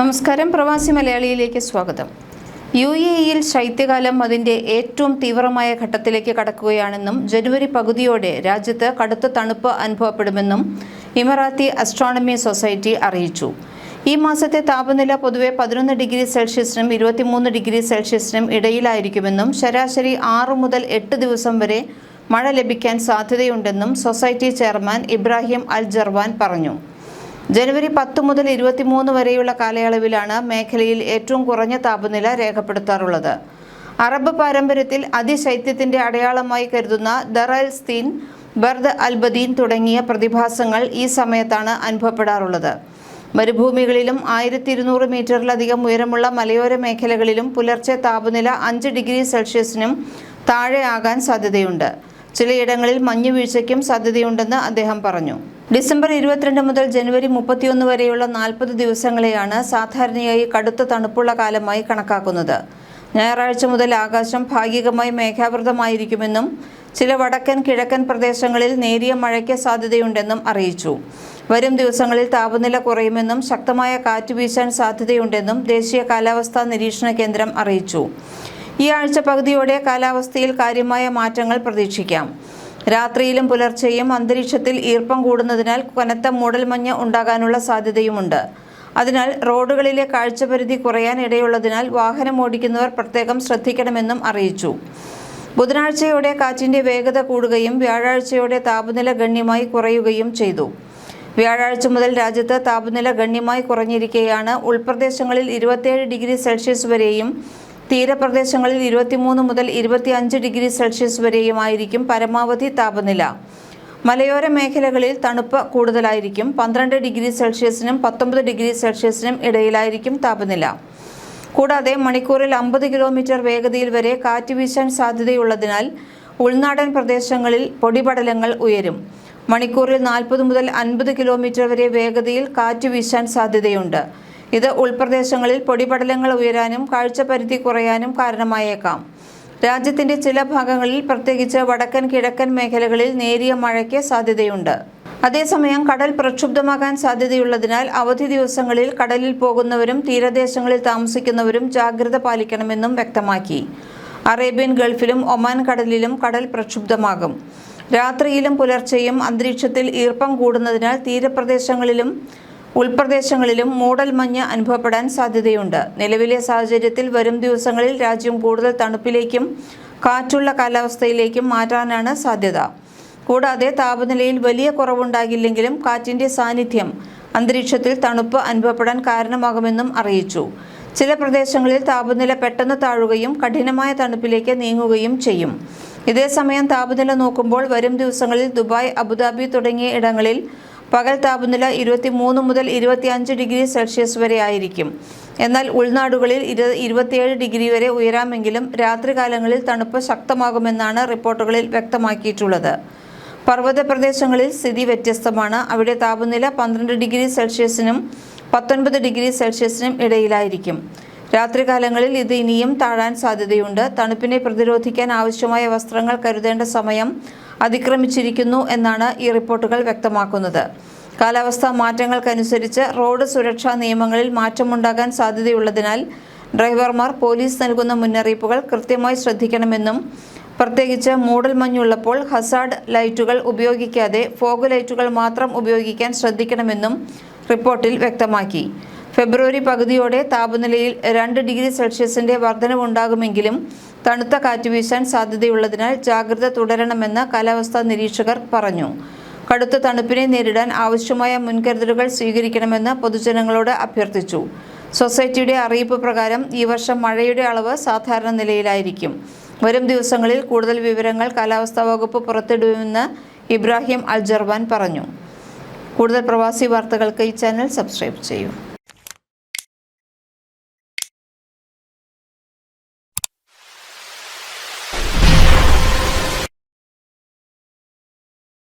നമസ്കാരം. പ്രവാസി മലയാളിയിലേക്ക് സ്വാഗതം. യു എ ഇയിൽ ശൈത്യകാലം അതിന്റെ ഏറ്റവും തീവ്രമായ ഘട്ടത്തിലേക്ക് കടക്കുകയാണെന്നും ജനുവരി പകുതിയോടെ രാജ്യത്ത് കടുത്ത തണുപ്പ് അനുഭവപ്പെടുമെന്നും ഇമറാത്തി അസ്ട്രോണമി സൊസൈറ്റി അറിയിച്ചു. ഈ മാസത്തെ താപനില പൊതുവെ പതിനൊന്ന് ഡിഗ്രി സെൽഷ്യസിനും ഇരുപത്തിമൂന്ന് ഡിഗ്രി സെൽഷ്യസിനും ഇടയിലായിരിക്കുമെന്നും ശരാശരി ആറു മുതൽ എട്ട് ദിവസം വരെ മഴ ലഭിക്കാൻ സാധ്യതയുണ്ടെന്നും society chairman Ibrahim Al Jarwan പറഞ്ഞു. ജനുവരി പത്ത് മുതൽ ഇരുപത്തിമൂന്ന് വരെയുള്ള കാലയളവിലാണ് മേഖലയിൽ ഏറ്റവും കുറഞ്ഞ താപനില രേഖപ്പെടുത്താറുള്ളത്. അറബ് പാരമ്പര്യത്തിൽ അതിശൈത്യത്തിന്റെ അടയാളമായി കരുതുന്ന ദറൽ സ്തീൻ ബർദ് അൽബദീൻ തുടങ്ങിയ പ്രതിഭാസങ്ങൾ ഈ സമയത്താണ് അനുഭവപ്പെടാറുള്ളത്. മരുഭൂമികളിലും ആയിരത്തി ഇരുന്നൂറ് മീറ്ററിലധികം ഉയരമുള്ള മലയോര മേഖലകളിലും പുലർച്ചെ താപനില അഞ്ച് ഡിഗ്രി സെൽഷ്യസിനും താഴെയാകാൻ സാധ്യതയുണ്ട്. ചിലയിടങ്ങളിൽ മഞ്ഞുവീഴ്ചയ്ക്കും സാധ്യതയുണ്ടെന്ന് അദ്ദേഹം പറഞ്ഞു. ഡിസംബർ ഇരുപത്തിരണ്ട് മുതൽ ജനുവരി മുപ്പത്തിയൊന്ന് വരെയുള്ള നാൽപ്പത് ദിവസങ്ങളെയാണ് സാധാരണയായി കടുത്ത തണുപ്പുള്ള കാലമായി കണക്കാക്കുന്നത്. ഞായറാഴ്ച മുതൽ ആകാശം ഭാഗികമായി മേഘാവൃതമായിരിക്കുമെന്നും ചില വടക്കൻ കിഴക്കൻ പ്രദേശങ്ങളിൽ നേരിയ മഴയ്ക്ക് സാധ്യതയുണ്ടെന്നും അറിയിച്ചു. വരും ദിവസങ്ങളിൽ താപനില കുറയുമെന്നും ശക്തമായ കാറ്റ് വീശാൻ സാധ്യതയുണ്ടെന്നും ദേശീയ കാലാവസ്ഥാ നിരീക്ഷണ കേന്ദ്രം അറിയിച്ചു. ഈ ആഴ്ച പകുതിയോടെ കാലാവസ്ഥയിൽ കാര്യമായ മാറ്റങ്ങൾ പ്രതീക്ഷിക്കാം. രാത്രിയിലും പുലർച്ചെയും അന്തരീക്ഷത്തിൽ ഈർപ്പം കൂടുന്നതിനാൽ കനത്ത മൂടൽമഞ്ഞ് ഉണ്ടാകാനുള്ള സാധ്യതയുമുണ്ട്. അതിനാൽ റോഡുകളിലെ കാഴ്ചപരിധി കുറയാൻ ഇടയുള്ളതിനാൽ വാഹനം ഓടിക്കുന്നവർ പ്രത്യേകം ശ്രദ്ധിക്കണമെന്നും അറിയിച്ചു. ബുധനാഴ്ചയോടെ കാറ്റിന്റെ വേഗത കൂടുകയും വ്യാഴാഴ്ചയോടെ താപനില ഗണ്യമായി കുറയുകയും ചെയ്തു. വ്യാഴാഴ്ച മുതൽ രാജ്യത്ത് താപനില ഗണ്യമായി കുറഞ്ഞിരിക്കെയാണ്. ഉൾപ്രദേശങ്ങളിൽ ഇരുപത്തിയേഴ് ഡിഗ്രി സെൽഷ്യസ് വരെയും തീരപ്രദേശങ്ങളിൽ ഇരുപത്തിമൂന്ന് മുതൽ ഇരുപത്തിയഞ്ച് ഡിഗ്രി സെൽഷ്യസ് വരെയുമായിരിക്കും പരമാവധി താപനില. മലയോര മേഖലകളിൽ തണുപ്പ് കൂടുതലായിരിക്കും. പന്ത്രണ്ട് ഡിഗ്രി സെൽഷ്യസിനും പത്തൊമ്പത് ഡിഗ്രി സെൽഷ്യസിനും ഇടയിലായിരിക്കും താപനില. കൂടാതെ മണിക്കൂറിൽ അമ്പത് കിലോമീറ്റർ വേഗതയിൽ വരെ കാറ്റ് വീശാൻ സാധ്യതയുള്ളതിനാൽ ഉൾനാടൻ പ്രദേശങ്ങളിൽ പൊടിപടലങ്ങൾ ഉയരും. മണിക്കൂറിൽ നാൽപ്പത് മുതൽ അൻപത് കിലോമീറ്റർ വരെ വേഗതയിൽ കാറ്റ് വീശാൻ സാധ്യതയുണ്ട്. ഇത് ഉൾപ്രദേശങ്ങളിൽ പൊടിപടലങ്ങൾ ഉയരാനും കാഴ്ചപരിധി കുറയാനും കാരണമായേക്കാം. രാജ്യത്തിന്റെ ചില ഭാഗങ്ങളിൽ പ്രത്യേകിച്ച് വടക്കൻ കിഴക്കൻ മേഖലകളിൽ നേരിയ മഴയ്ക്ക് സാധ്യതയുണ്ട്. അതേസമയം കടൽ പ്രക്ഷുബ്ധമാകാൻ സാധ്യതയുള്ളതിനാൽ അവധി ദിവസങ്ങളിൽ കടലിൽ പോകുന്നവരും തീരദേശങ്ങളിൽ താമസിക്കുന്നവരും ജാഗ്രത പാലിക്കണമെന്നും വ്യക്തമാക്കി. അറേബ്യൻ ഗൾഫിലും ഒമാൻ കടലിലും കടൽ പ്രക്ഷുബ്ധമാകും. രാത്രിയിലും പുലർച്ചെയും അന്തരീക്ഷത്തിൽ ഈർപ്പം കൂടുന്നതിനാൽ തീരപ്രദേശങ്ങളിലും ഉൾപ്രദേശങ്ങളിലും മൂടൽമഞ്ഞ് അനുഭവപ്പെടാൻ സാധ്യതയുണ്ട്. നിലവിലെ സാഹചര്യത്തിൽ വരും ദിവസങ്ങളിൽ രാജ്യം കൂടുതൽ തണുപ്പിലേക്കും കാറ്റുള്ള കാലാവസ്ഥയിലേക്കും മാറ്റാനാണ് സാധ്യത. കൂടാതെ താപനിലയിൽ വലിയ കുറവുണ്ടാകില്ലെങ്കിലും കാറ്റിന്റെ സാന്നിധ്യം അന്തരീക്ഷത്തിൽ തണുപ്പ് അനുഭവപ്പെടാൻ കാരണമാകുമെന്നും അറിയിച്ചു. ചില പ്രദേശങ്ങളിൽ താപനില പെട്ടെന്ന് താഴുകയും കഠിനമായ തണുപ്പിലേക്ക് നീങ്ങുകയും ചെയ്യും. ഇതേസമയം താപനില നോക്കുമ്പോൾ വരും ദിവസങ്ങളിൽ ദുബായ് അബുദാബി തുടങ്ങിയ ഇടങ്ങളിൽ പകൽ താപനില ഇരുപത്തിമൂന്ന് മുതൽ ഇരുപത്തിയഞ്ച് ഡിഗ്രി സെൽഷ്യസ് വരെ ആയിരിക്കും. എന്നാൽ ഉൾനാടുകളിൽ ഇരു ഇരുപത്തിയേഴ് ഡിഗ്രി വരെ ഉയരാമെങ്കിലും രാത്രികാലങ്ങളിൽ തണുപ്പ് ശക്തമാകുമെന്നാണ് റിപ്പോർട്ടുകളിൽ വ്യക്തമാക്കിയിട്ടുള്ളത്. പർവത പ്രദേശങ്ങളിൽ സ്ഥിതി വ്യത്യസ്തമാണ്. അവിടെ താപനില പന്ത്രണ്ട് ഡിഗ്രി സെൽഷ്യസിനും പത്തൊൻപത് ഡിഗ്രി സെൽഷ്യസിനും ഇടയിലായിരിക്കും. രാത്രികാലങ്ങളിൽ ഇത് ഇനിയും താഴാൻ സാധ്യതയുണ്ട്. തണുപ്പിനെ പ്രതിരോധിക്കാൻ ആവശ്യമായ വസ്ത്രങ്ങൾ കരുതേണ്ട സമയം അതിക്രമിച്ചിരിക്കുന്നു എന്നാണ് ഈ റിപ്പോർട്ടുകൾ വ്യക്തമാക്കുന്നത്. കാലാവസ്ഥാ മാറ്റങ്ങൾക്കനുസരിച്ച് റോഡ് സുരക്ഷാ നിയമങ്ങളിൽ മാറ്റമുണ്ടാകാൻ സാധ്യതയുള്ളതിനാൽ ഡ്രൈവർമാർ പോലീസ് നൽകുന്ന മുന്നറിയിപ്പുകൾ കൃത്യമായി ശ്രദ്ധിക്കണമെന്നും പ്രത്യേകിച്ച് മൂടൽ മഞ്ഞുള്ളപ്പോൾ ഹസാഡ് ലൈറ്റുകൾ ഉപയോഗിക്കാതെ ഫോഗ് ലൈറ്റുകൾ മാത്രം ഉപയോഗിക്കാൻ ശ്രദ്ധിക്കണമെന്നും റിപ്പോർട്ടിൽ വ്യക്തമാക്കി. ഫെബ്രുവരി പകുതിയോടെ താപനിലയിൽ രണ്ട് ഡിഗ്രി സെൽഷ്യസിന്റെ വർധനവുണ്ടാകുമെങ്കിലും തണുത്ത കാറ്റ് വീശാൻ സാധ്യതയുള്ളതിനാൽ ജാഗ്രത തുടരണമെന്ന് കാലാവസ്ഥാ നിരീക്ഷകർ പറഞ്ഞു. കടുത്ത തണുപ്പിനെ നേരിടാൻ ആവശ്യമായ മുൻകരുതലുകൾ സ്വീകരിക്കണമെന്ന് പൊതുജനങ്ങളോട് അഭ്യർത്ഥിച്ചു. സൊസൈറ്റിയുടെ അറിയിപ്പ് പ്രകാരം ഈ വർഷം മഴയുടെ അളവ് സാധാരണ നിലയിലായിരിക്കും. വരും ദിവസങ്ങളിൽ കൂടുതൽ വിവരങ്ങൾ കാലാവസ്ഥാ വകുപ്പ് പുറത്തിടുമെന്ന് ഇബ്രാഹിം അൽ ജർവാൻ പറഞ്ഞു. കൂടുതൽ പ്രവാസി വാർത്തകൾക്ക് ഈ ചാനൽ സബ്സ്ക്രൈബ് ചെയ്യൂ.